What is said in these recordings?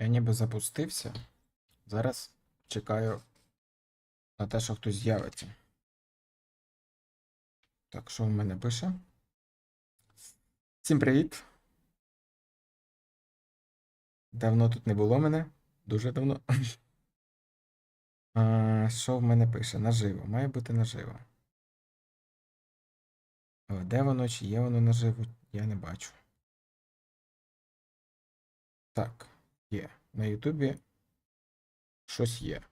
Я ніби запустився. Зараз чекаю на те, що хтось з'явиться. Так, що в мене пише? Всім привіт. Давно тут не було мене. Дуже давно. А, що в мене пише? Наживо. Має бути наживо. Де воно? Чи є воно наживо? Я не бачу. Так, є. На Ютубі щось є.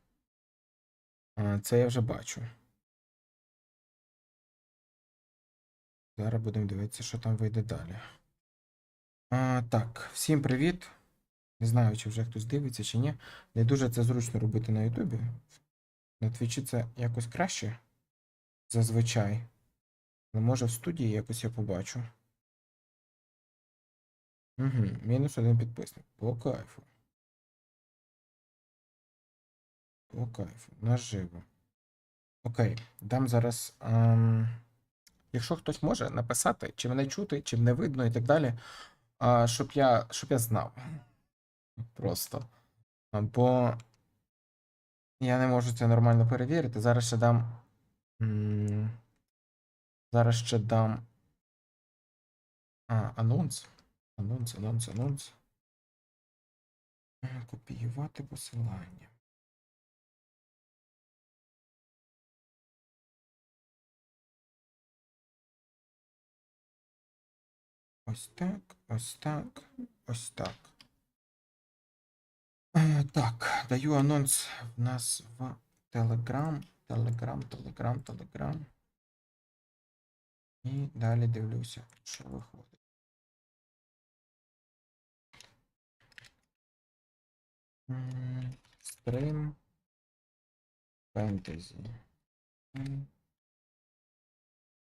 Це я вже бачу. Зараз будемо дивитися, що там вийде далі. А, так, всім привіт. Не знаю, чи вже хтось дивиться, чи ні. Не дуже це зручно робити на Ютубі. На Твічі це якось краще. Зазвичай. Але може в студії якось я побачу. Угу, мінус один підписник. По кайфу. По кайфу. Наживо. Окей, дам зараз. Ем... Якщо хтось може написати, чи мене чути, чи мене видно і так далі. А, щоб я, щоб я знав. Просто. Бо я не можу це нормально перевірити. Зараз ще дам. Зараз ще дам. А, анонс. Анонс, анонс, анонс. Копіювати посилання. Ось так, ось так, ось так. Е, Так, даю анонс в нас в Telegram, Telegram, Telegram, Telegram. І далі дивлюся, що виходить. Стрим. Фентезі.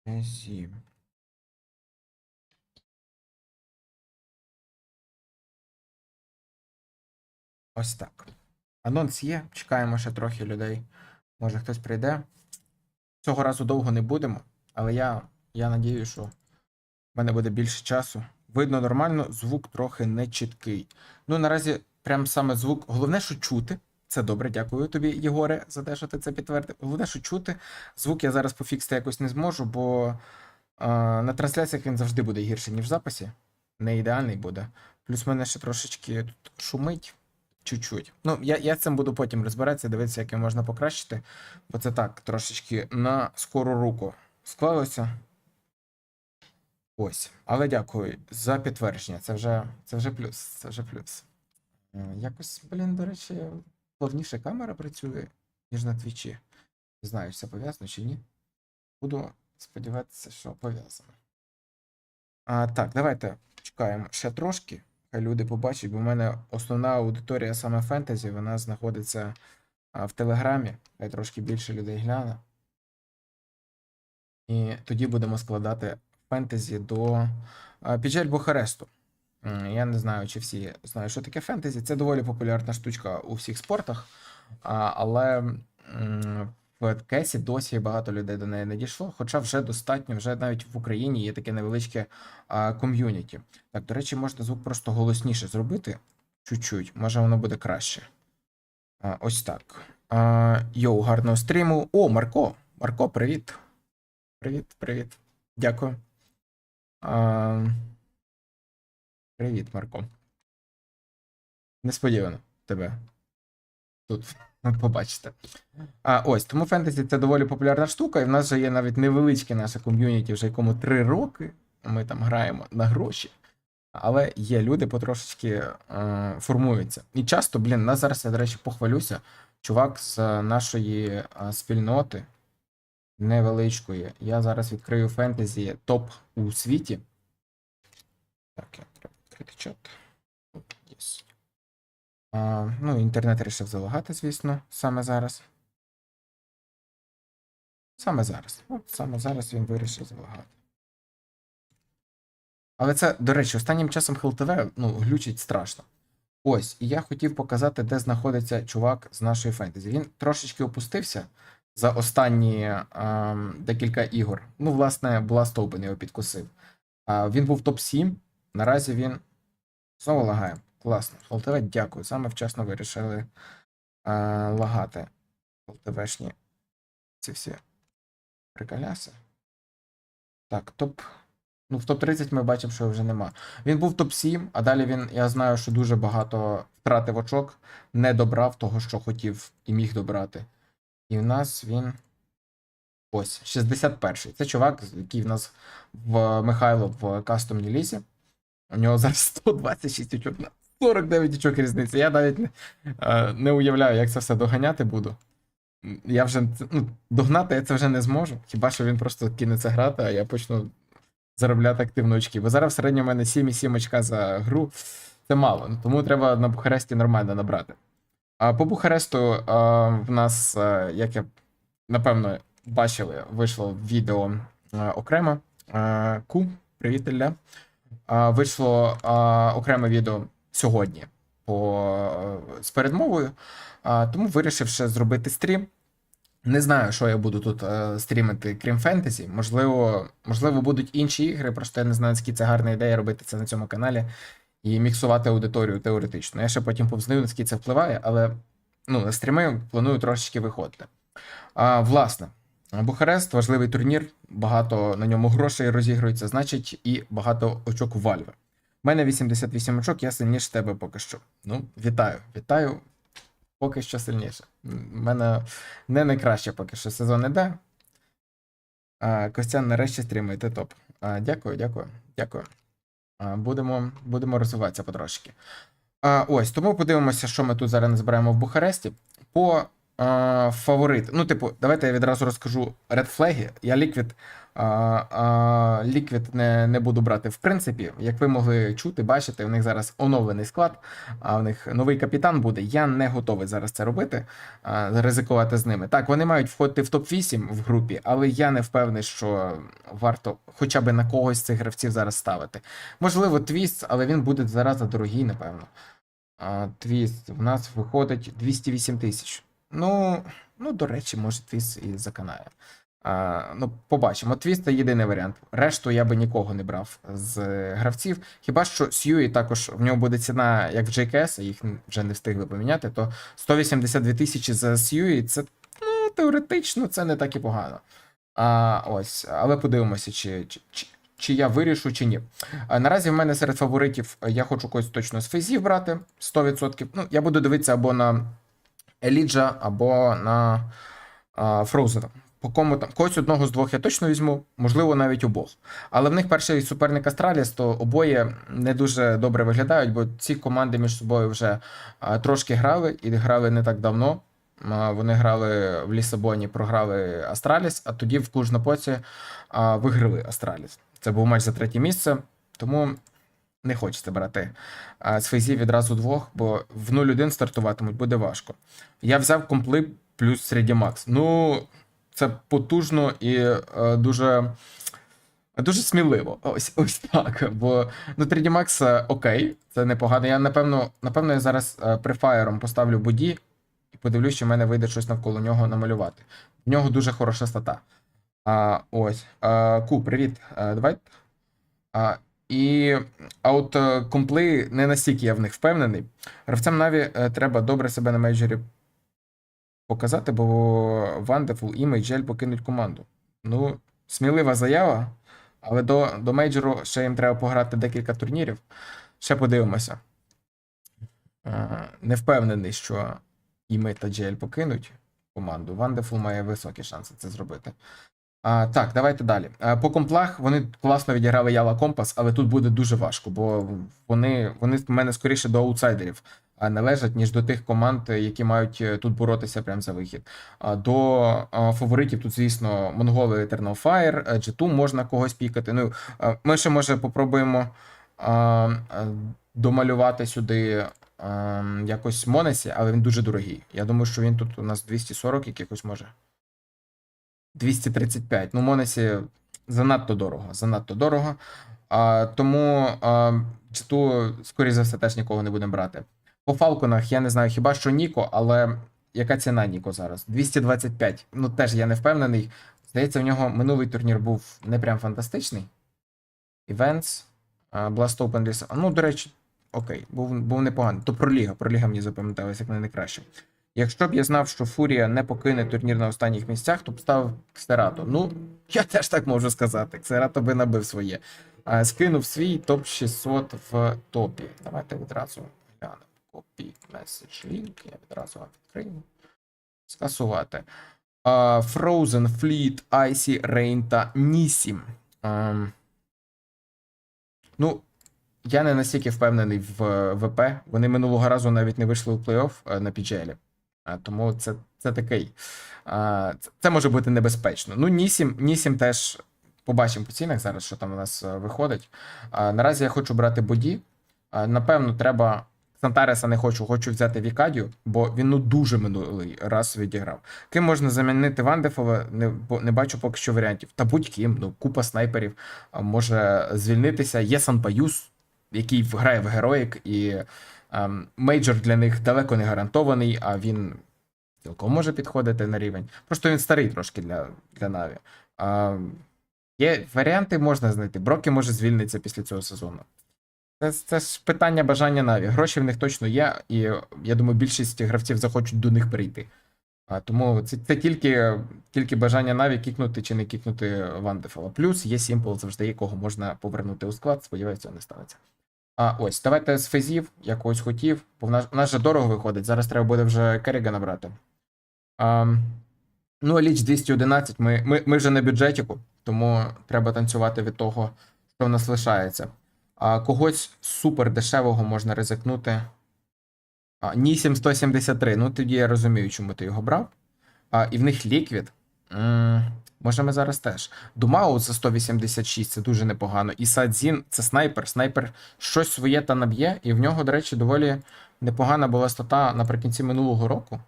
Фентезі. Ось так. Анонс є. Чекаємо ще трохи людей. Може хтось прийде. Цього разу довго не будемо, але я, я надію, що в мене буде більше часу. Видно нормально, звук трохи не чіткий. Ну, наразі, прям саме звук. Головне, що чути. Це добре, дякую тобі, Єгоре, за те, що ти це підтвердив. Головне, що чути. Звук я зараз пофіксити якось не зможу, бо а, на трансляціях він завжди буде гірший, ніж в записі. Не ідеальний буде. Плюс мене ще трошечки тут шумить. Чуть-чуть. Ну, я, я цим буду потім розбиратися, дивитися, як його можна покращити. Бо це так, трошечки на скору руку склалося. Ось. Але дякую за підтвердження. Це вже, це вже плюс. Це вже плюс. Е, Якось, блін, до речі, плавніше камера працює, ніж на твічі. Не знаю, це пов'язано чи ні. Буду сподіватися, що пов'язано. А, так, давайте чекаємо ще трошки. Люди побачать, бо в мене основна аудиторія саме фентезі, вона знаходиться в Телеграмі. Хай трошки більше людей гляне. І тоді будемо складати фентезі до Піджель Бухаресту. Я не знаю, чи всі знають, що таке фентезі. Це доволі популярна штучка у всіх спортах, але в Кесі досі багато людей до неї не дійшло, хоча вже достатньо, вже навіть в Україні є таке невеличке а, ком'юніті. Так, до речі, можна звук просто голосніше зробити. Чуть-чуть, може воно буде краще. А, ось так. А, йоу, гарного стріму. О, Марко! Марко, привіт. Привіт, привіт. Дякую. А, привіт, Марко. Несподівано тебе тут побачите. А, ось, тому фентезі це доволі популярна штука, і в нас вже є навіть невеличке наше ком'юніті, вже якому 3 роки. Ми там граємо на гроші. Але є люди потрошечки е, формуються. І часто, блін, нас зараз, я, до речі, похвалюся. Чувак з нашої е, спільноти невеличкої. Я зараз відкрию фентезі топ у світі. Так, я треба відкрити чат. Yes. Ну, інтернет вирішив залагати, звісно, саме зараз. Саме зараз. От саме зараз він вирішив залагати. Але це, до речі, останнім часом ХЛТВ ну, глючить страшно. Ось, і я хотів показати, де знаходиться чувак з нашої фентезі. Він трошечки опустився за останні ем, декілька ігор. Ну, власне, Blast Open його підкусив. А, він був топ-7. Наразі він знову лагає. Класно. ЛТВ, дякую. Саме вчасно вирішили е, лагати. ЛТВшні ці всі приколяси. Так, топ. Ну, в топ-30 ми бачимо, що вже нема. Він був топ-7, а далі він, я знаю, що дуже багато втратив очок, не добрав того, що хотів і міг добрати. І в нас він. Ось, 61-й. Це чувак, який в нас в Михайло в кастомній лісі. У нього зараз 126 очок 49 очок різниці. Я навіть е, не уявляю, як це все доганяти буду. Я вже ну, догнати я це вже не зможу. Хіба що він просто кине це грати, а я почну заробляти активно очки. Бо зараз в середньому в мене 7,7 очка за гру. Це мало. ну, Тому треба на Бухаресті нормально набрати. А по Бухаресту а, в нас, а, як я напевно бачили, вийшло відео а, окремо. А, Ку, привіт. А, вийшло а, окреме відео сьогодні по, е, з передмовою, тому вирішив ще зробити стрім. Не знаю, що я буду тут е, стрімити, крім фентезі. Можливо, можливо, будуть інші ігри, просто я не знаю, наскільки це гарна ідея робити це на цьому каналі і міксувати аудиторію теоретично. Я ще потім повзнаю, наскільки це впливає, але ну, на стріми планую трошечки виходити. А, власне, Бухарест важливий турнір, багато на ньому грошей розігрується, значить, і багато очок у Вальве. У мене 88 очок, я сильніше тебе поки що. Ну, вітаю, вітаю. Поки що сильніше. У мене не найкраще поки що сезон іде. Костян, нарешті стрімить, ти топ. Дякую, дякую, дякую. Будемо, будемо розвиватися потрошки. Ось, тому подивимося, що ми тут зараз назбираємо в Бухаресті. По фаворит. Ну, типу, давайте я відразу розкажу редфлеги. Я ліквід, а, а, ліквід не, не буду брати. В принципі, як ви могли чути, бачити, у них зараз оновлений склад, а у них новий капітан буде. Я не готовий зараз це робити, а, ризикувати з ними. Так, вони мають входити в топ-8 в групі, але я не впевнений, що варто хоча б на когось цих гравців зараз ставити. Можливо, твіст, але він буде зараз дорогий, напевно. А, твіст в нас виходить 208 тисяч. Ну, ну, до речі, може, твіст і заканає. А, ну, побачимо. Твіст це єдиний варіант. Решту я би нікого не брав з е, гравців. Хіба що Сьюї також в нього буде ціна, як в JKS, а їх вже не встигли поміняти, то 182 тисячі за Сьюї, це ну, теоретично це не так і погано. А, ось, але подивимося, чи, чи, чи, чи я вирішу, чи ні. А, наразі в мене серед фаворитів е, я хочу когось точно з фейзів брати 100%. Ну, я буду дивитися або на Еліджа, або на Фроузена. По кому там когось одного з двох я точно візьму, можливо, навіть обох. Але в них перший суперник Астраліс, то обоє не дуже добре виглядають, бо ці команди між собою вже трошки грали і грали не так давно. Вони грали в Лісабоні, програли Астраліс, а тоді в Клужнопоці а, виграли Астраліс. Це був матч за третє місце, тому не хочеться брати з фейзів відразу двох, бо в 0-1 стартуватимуть буде важко. Я взяв компли плюс середі Макс. Ну, це потужно і е, дуже. Дуже сміливо. Ось ось так. Бо ну 3D Max е, окей, це непогано. Я напевно, напевно, я зараз е, префаєром поставлю боді і подивлюсь, чи в мене вийде щось навколо нього намалювати. В нього дуже хороша стата. А, ось. А, Ку, привіт. А, давай. А, і а от е, компли не настільки я в них впевнений. Гравцям Наві е, треба добре себе на мейджорі показати, бо Wonderful і Мейджель покинуть команду. Ну, смілива заява, але до, до мейджору ще їм треба пограти декілька турнірів. Ще подивимося. Е, Не впевнений, що і ми та Джель покинуть команду. Wonderful має високі шанси це зробити. А, так, давайте далі. По комплах вони класно відіграли Яла Компас, але тут буде дуже важко, бо вони, вони в мене скоріше до аутсайдерів належать, ніж до тих команд, які мають е, тут боротися прямо за вихід. До фаворитів тут, звісно, Монголи Eternal Fire, е, G2 можна когось пікати. Ну, ми ще, може, попробуємо домалювати сюди якось Монесі, але він дуже дорогий. Я думаю, що він тут у нас 240 якихось може. 235. Ну, Монесі занадто дорого. Занадто дорого. А, тому а, G2, скоріше за все, теж нікого не будемо брати. По Фалконах я не знаю хіба що Ніко, але яка ціна Ніко зараз? 225. Ну, теж я не впевнений. Здається, в нього минулий турнір був не прям фантастичний. А, Blast Open List. Ну, до речі, окей, був, був непоганий. То проліга, проліга мені запам'яталася як не найкраще. Якщо б я знав, що Фурія не покине турнір на останніх місцях, то б став Ксерато. Ну, я теж так можу сказати. Ксерато би набив своє. Скинув свій топ 600 в топі. Давайте відразу глянемо. Copy message link. Я відразу вам відкрию. Скасувати. А, Frozen Fleet, Icy Rain та Nissim. Ем, Ну, я не настільки впевнений в е, ВП. Вони минулого разу навіть не вийшли у плей-офф е, на PGL. А, Тому це, це такий. а, Це, може бути небезпечно. Ну, Нісім, Нісім теж побачимо по цінах зараз, що там у нас е, виходить. А, Наразі я хочу брати боді. А, Напевно, треба. Сантареса не хочу, хочу взяти Вікадію, бо він ну дуже минулий раз відіграв. Ким можна замінити Вандефола, не, не бачу поки що варіантів. Та будь-ким, ну, купа снайперів може звільнитися. Є Санпаюс, який грає в героїк, і ем, мейджор для них далеко не гарантований, а він цілком може підходити на рівень. Просто він старий трошки для, для Наві. А, є варіанти, можна знайти. Брокі може звільнитися після цього сезону. Це, це ж питання бажання Наві. Гроші в них точно є, і я думаю, більшість гравців захочуть до них прийти. А, тому це, це тільки, тільки бажання Наві кікнути чи не кікнути Вандефола. Плюс є Сімпл завжди, якого можна повернути у склад. Сподіваюся, не станеться. А ось, давайте з фезів, я когось хотів, бо в нас, в нас же дорого виходить. Зараз треба буде вже Керіга набрати. А, ну, Ліч 211, ми, ми, ми вже на бюджетіку, тому треба танцювати від того, що в нас лишається. А когось супер дешевого можна ризикнути. А, Нісім 173. Ну, тоді я розумію, чому ти його брав. А, і в них ліквід. Може, ми зараз теж. Думау за 186 це дуже непогано. І Садзін це снайпер. Снайпер щось своє та наб'є, і в нього, до речі, доволі непогана була стата наприкінці минулого року.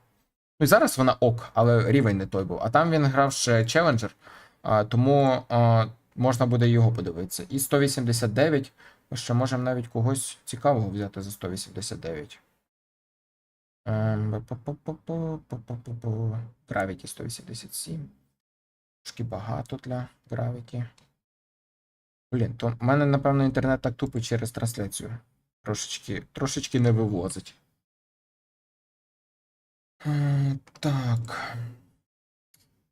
Ну і зараз вона ок, але рівень не той був. А там він грав ще челенджер, тому можна буде його подивитися. І 189. Ми ще можемо навіть когось цікавого взяти за 189. Ем. Gravity 187. Трошки багато для Gravity. Блін, то в мене, напевно, інтернет так тупить через трансляцію. Трошечки, трошечки не вивозить. Ем, Так.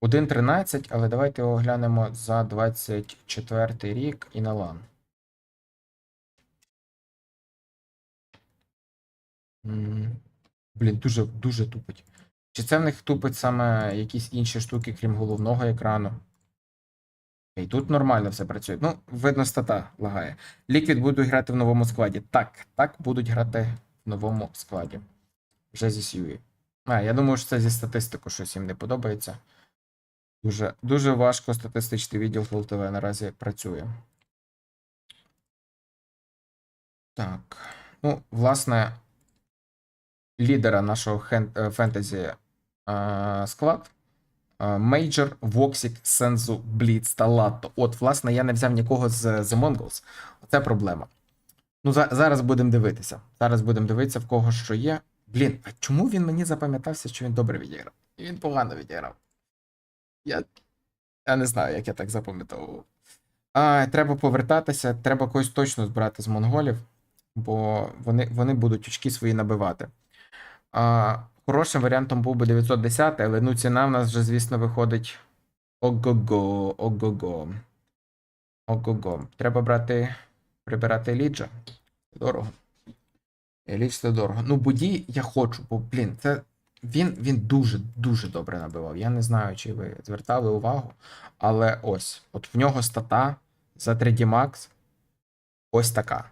1.13, але давайте оглянемо за 24 рік і на LAN. Блін, дуже, дуже тупить. Чи це в них тупить саме якісь інші штуки, крім головного екрану? І тут нормально все працює. Ну, видно, стата лагає. Ліквід будуть грати в новому складі. Так, так будуть грати в новому складі. Вже зі Сьюї. А, я думаю, що це зі статистику щось їм не подобається. Дуже, дуже важко статистичний відділ ФЛТВ наразі працює. Так. Ну, власне, лідера нашого е, фентезі е, склад. Мейджор, Воксік, Сензу, Бліц та Латто. От, власне, я не взяв нікого з The Mongols. Оце проблема. Ну, за, зараз будемо дивитися. Зараз будемо дивитися, в кого що є. Блін, а чому він мені запам'ятався, що він добре відіграв? І він погано відіграв. Я, я не знаю, як я так запам'ятовував. А, треба повертатися, треба когось точно збирати з монголів, бо вони, вони будуть очки свої набивати. А, хорошим варіантом був би 910, але ну ціна в нас вже, звісно, виходить. Ого-го, ого-го. Ого-го. Треба брати, прибирати ліджа. Дорого. Лідж це дорого. Ну, Буді я хочу, бо, блін, це. Він, він дуже дуже добре набивав. Я не знаю, чи ви звертали увагу. Але ось, от в нього стата за 3D Max ось така.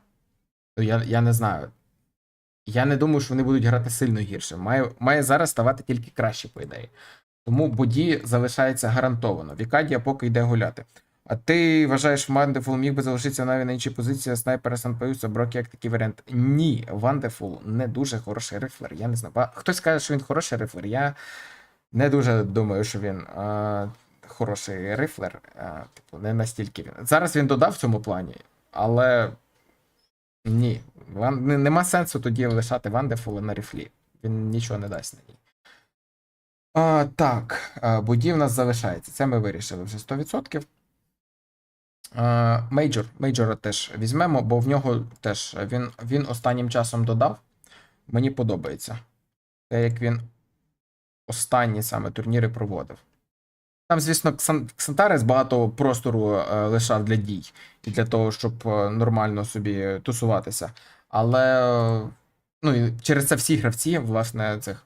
Ну, я, я не знаю. Я не думаю, що вони будуть грати сильно гірше. Має, має зараз ставати тільки краще, по ідеї. Тому Боді залишається гарантовано. Вікадія поки йде гуляти. А ти вважаєш, Вандефул міг би залишитися навіть на іншій позиції снайпера Санпаюса, Брокі як такий варіант? Ні, Вандефул не дуже хороший рифлер. Я не знаю. Хтось каже, що він хороший рифлер. Я не дуже думаю, що він а, хороший рифлер. А, типу, не настільки він. Зараз він додав в цьому плані, але ні. Ван... Нема сенсу тоді лишати Вандефула на рифлі. Він нічого не дасть на ній. А, так, а, Буді в нас залишається. Це ми вирішили вже 100%. Е, Мейджор. Мейджора теж візьмемо, бо в нього теж він, він останнім часом додав. Мені подобається. Те, як він останні саме турніри проводив. Там, звісно, Ксан- Ксантарес багато простору е, лишав для дій і для того, щоб е, нормально собі тусуватися. Але е, ну, і через це всі гравці, власне, цих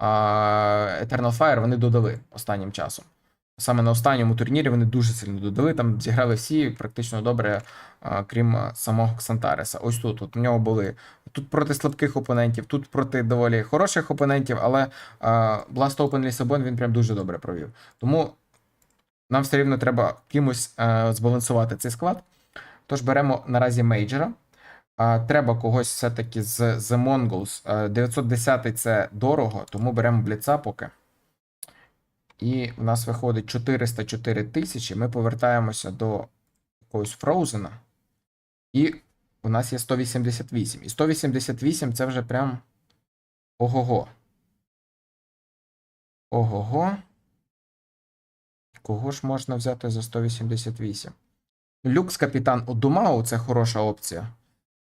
Eternal Fire вони додали останнім часом. Саме на останньому турнірі вони дуже сильно додали. Там зіграли всі практично добре, крім самого Ксантареса. Ось тут. От у нього були тут проти слабких опонентів, тут проти доволі хороших опонентів, але Blast Open Лісабон він прям дуже добре провів. Тому нам все рівно треба кимось а, збалансувати цей склад. Тож беремо наразі мейджора. А, треба когось все-таки з The Mongols. А, 910 це дорого, тому беремо бліца поки. І в нас виходить 404 тисячі. Ми повертаємося до якогось Фроузена. І у нас є 188. І 188 це вже прям ого-го. Ого-го. Кого ж можна взяти за 188? Люкс капітан у Думау це хороша опція.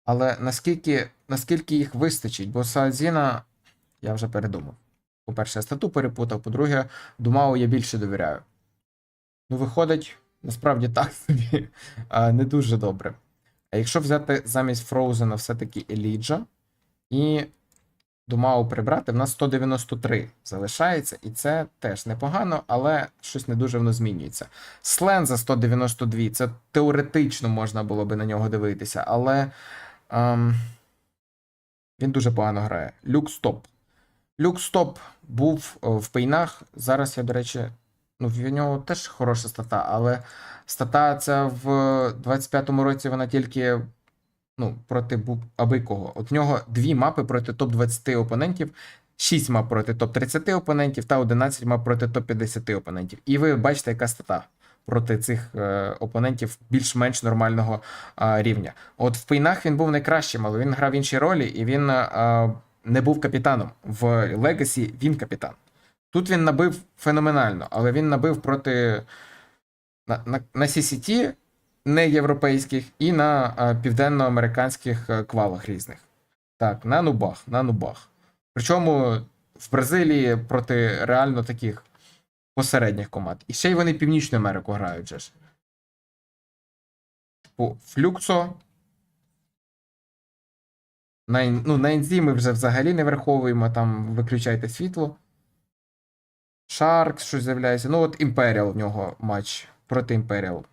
Але наскільки, наскільки їх вистачить? Бо Саадзіна я вже передумав. По-перше, я стату перепутав, по-друге, Думау я більше довіряю. Ну, виходить, насправді так собі, не дуже добре. А якщо взяти замість Фроузена все-таки Еліджа і Думау прибрати, в нас 193 залишається, і це теж непогано, але щось не дуже воно змінюється. Слен за 192, це теоретично можна було би на нього дивитися, але ем, він дуже погано грає. Люк Стоп. Люк Стоп був в пейнах. Зараз я, до речі, ну, в нього теж хороша стата, але стата ця в 25-му році вона тільки ну, проти бу- аби кого. От в нього дві мапи проти топ-20 опонентів, 6 мап проти топ-30 опонентів та 11 мап проти топ-50 опонентів. І ви бачите, яка стата проти цих е, опонентів більш-менш нормального е, рівня. От в пейнах він був найкращим, але він грав в іншій ролі, і він е, не був капітаном. В Легасі він капітан. Тут він набив феноменально, але він набив проти на, на, на CCT не європейських і на південноамериканських квалах різних. Так, на нубах, на нубах. Причому в Бразилії проти реально таких посередніх команд. І ще й вони Північну Америку грають же ж. Типу, Флюксо. На, ну, на інзі ми вже взагалі не враховуємо, там виключайте світло. Шаркс щось з'являється. Ну, от Імперіал в нього матч проти Імперіал.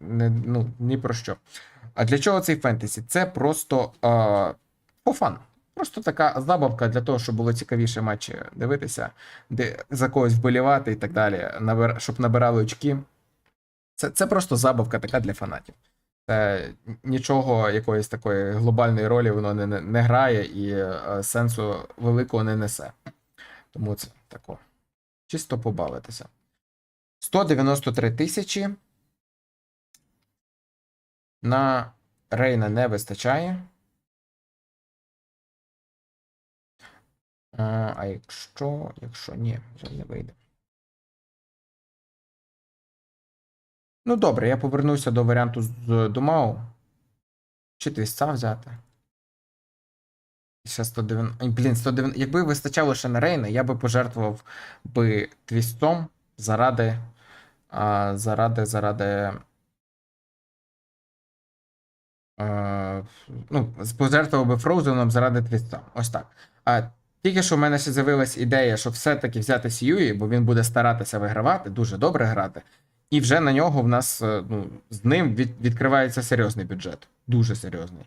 Не, ну, ні про що. А для чого цей фентезі? Це просто а, по фан. Просто така забавка для того, щоб було цікавіше матчі дивитися, де за когось вболівати і так далі, набир, щоб набирали очки. Це, це просто забавка така для фанатів. Це нічого якоїсь такої глобальної ролі воно не, не, не грає і е, сенсу великого не несе. Тому це тако. Чисто побавитися. 193 тисячі. На Рейна не вистачає. А, а якщо. Якщо ні, вже не вийде. Ну, добре, я повернуся до варіанту з Думау. Чи твістца взяти? Ще 190. Блін, 190. Якби вистачало ще на Рейна, я би пожертвував би твістом заради. А, заради, заради. А, ну, пожертвував би Фроузеном заради твіста. Ось так. А тільки що в мене ще з'явилась ідея, щоб все-таки взяти Сьюї, бо він буде старатися вигравати, дуже добре грати. І вже на нього в нас е, ну, з ним від, відкривається серйозний бюджет. Дуже серйозний.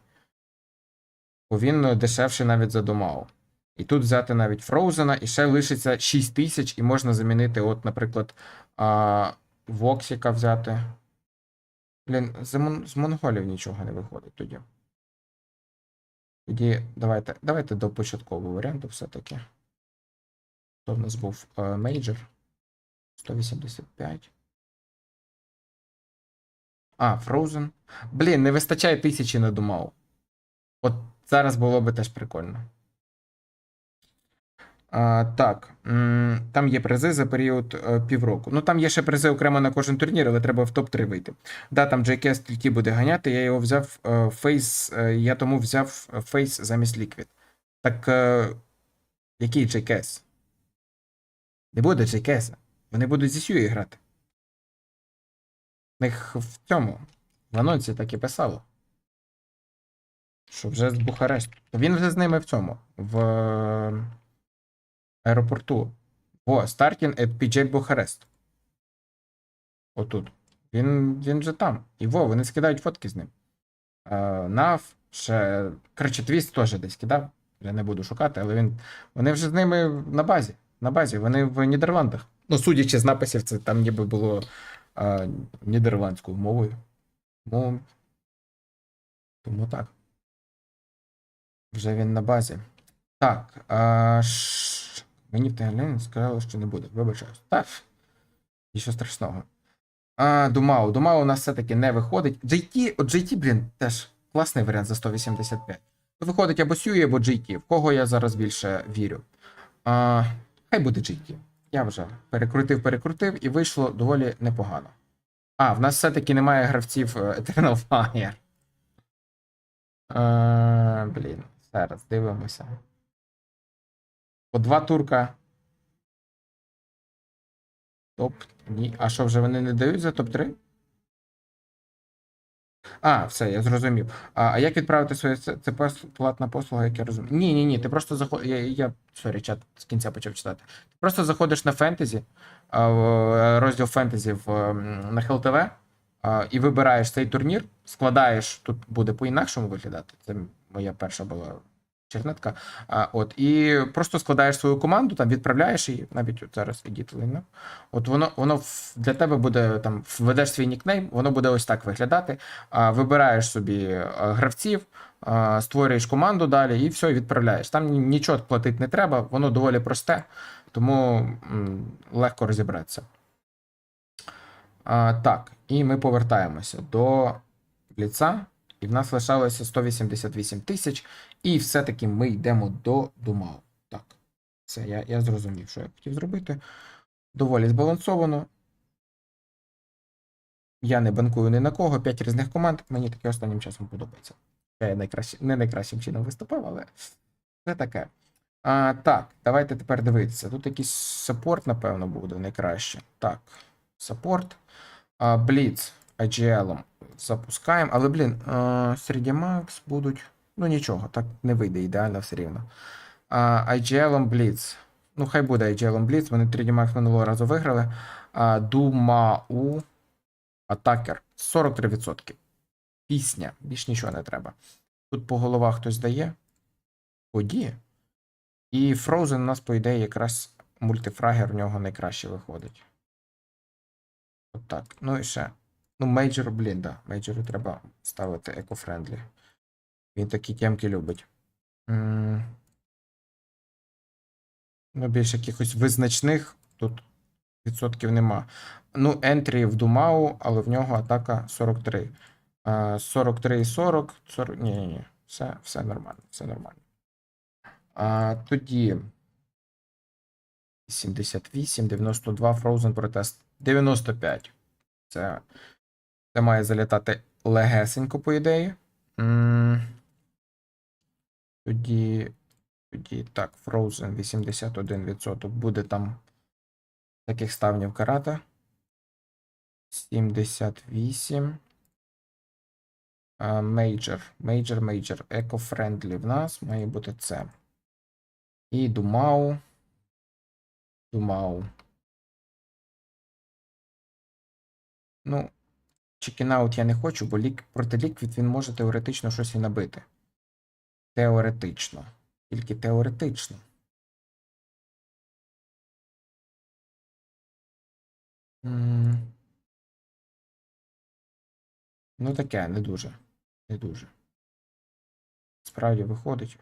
Бо він е, дешевший навіть за Думау. І тут взяти навіть Фроузена, і ще лишиться 6 тисяч, і можна замінити, от, наприклад, а, Воксіка взяти. Блін, з монголів нічого не виходить тоді. Тоді давайте, давайте до початкового варіанту все-таки. Хто в нас був е, мейджор? 185. А, Frozen. Блін, не вистачає тисячі не думав. От зараз було би теж прикольно. А, так, там є призи за період е, півроку. Ну там є ще призи окремо на кожен турнір, але треба в топ-3 вийти. Да, там JKS тільки буде ганяти, я його взяв е, фейс, е, я тому взяв фейс замість Liquid. Так який JKS? Не буде JKS. Вони будуть зі Сюї грати. В них в цьому, в анонсі так і писало. Що вже з Бухаресту. Він вже з ними в цьому. В аеропорту. Во, starting at PJ Бухарест. Отут. Він, він же там. І во, вони скидають фотки з ним. Е, Нав, ще. Коротше, Твіст теж десь кидав. Я не буду шукати, але він. Вони вже з ними на базі. На базі. Вони в Нідерландах. Ну, судячи з написів, це там ніби було е, нідерландською мовою. Тому, тому так. Вже він на базі. Так. А, ш... Мені в Тегаліні сказали, що не буде. Вибачаюсь. Так. Нічого страшного. А, Думау. Думау у нас все-таки не виходить. JT, от JT, блін, теж класний варіант за 185. Виходить або Сюї, або JT. В кого я зараз більше вірю. А, хай буде JT. Я вже перекрутив, перекрутив і вийшло доволі непогано. А, в нас все-таки немає гравців е, Eternal Fire. А, блін, зараз дивимося. По два турка. Топ. Ні. А що, вже вони не дають за топ-3? А, все, я зрозумів. А, а як відправити своє це, платна послуга, як я розумію? Ні, ні, ні, ти просто заходиш. Я, я сорі, чат з кінця почав читати. Ти просто заходиш на фентезі, розділ фентезі в, на а, і вибираєш цей турнір, складаєш, тут буде по-інакшому виглядати. Це моя перша була чернетка. А, от, і просто складаєш свою команду, там відправляєш її, навіть от зараз line. От воно, воно для тебе буде там, введеш свій нікнейм, воно буде ось так виглядати. А, вибираєш собі е, гравців, а, створюєш команду далі і все, відправляєш. Там нічого платити не треба, воно доволі просте, тому м, легко розібратися. А, так, і ми повертаємося до ліца. І в нас лишалося 188 тисяч. І все-таки ми йдемо до Думау. Так, це я, я зрозумів, що я хотів зробити. Доволі збалансовано. Я не банкую ні на кого, 5 різних команд. Мені таке останнім часом подобається. Я найкраще, не найкращим чином виступав, але це таке. А, так, давайте тепер дивитися. Тут якийсь саппорт, напевно, буде найкраще. Так, саппорт. Бліц IGL запускаємо. Але, блін, серед Max будуть. Ну нічого, так не вийде ідеально все рівно. А, IGL Blitz. Ну, хай буде IGL Blitz. Вони 3D Max минулого разу виграли. А, Думау Атакер 43%. Пісня. Більш нічого не треба. Тут по головах хтось дає. Ході. І Frozen у нас, по ідеї, якраз мультифрагер в нього найкраще виходить. От так. Ну і ще. Ну, мейджор, блін, да. Мейджору треба ставити екофрендлі. Він такі темки любить. Ну, більш якихось визначних тут відсотків нема. Ну, ентрі в Думау, але в нього атака 43. 43 і 40. 40... Ні, ні, ні. Все, все нормально, все нормально. А, тоді 78, 92, Frozen протест 95. Це, це має залітати легесенько, по ідеї. Тоді, тоді так, Frozen 81% буде там таких ставнів карата. 78. Major, Major, Major. Eco-friendly в нас має бути це. І Думау. Думау. Ну, чекінаут я не хочу, бо лік, проти ліквід він може теоретично щось і набити. Теоретично. Тільки теоретично. Ну, таке, не дуже. Не дуже. Справді виходить.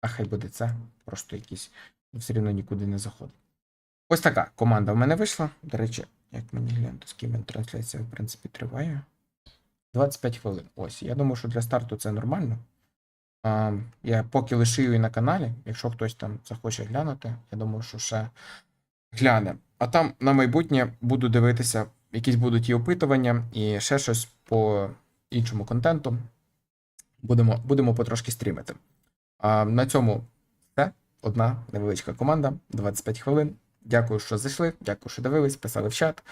А хай буде це. Просто якийсь. Все рівно нікуди не заходить. Ось така команда в мене вийшла. До речі, як мені глянути, з ким трансляція, в принципі, триває. 25 хвилин. Ось. Я думаю, що для старту це нормально. Я поки лишу її на каналі, якщо хтось там захоче глянути, я думаю, що ще гляне. А там на майбутнє буду дивитися, якісь будуть і опитування, і ще щось по іншому контенту. Будемо, будемо потрошки стрімити. А, на цьому все. Одна невеличка команда, 25 хвилин. Дякую, що зайшли, дякую, що дивились, писали в чат.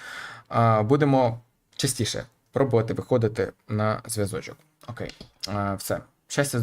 А, будемо частіше пробувати виходити на зв'язочок. Окей, а, все. Щастя, здоров'я.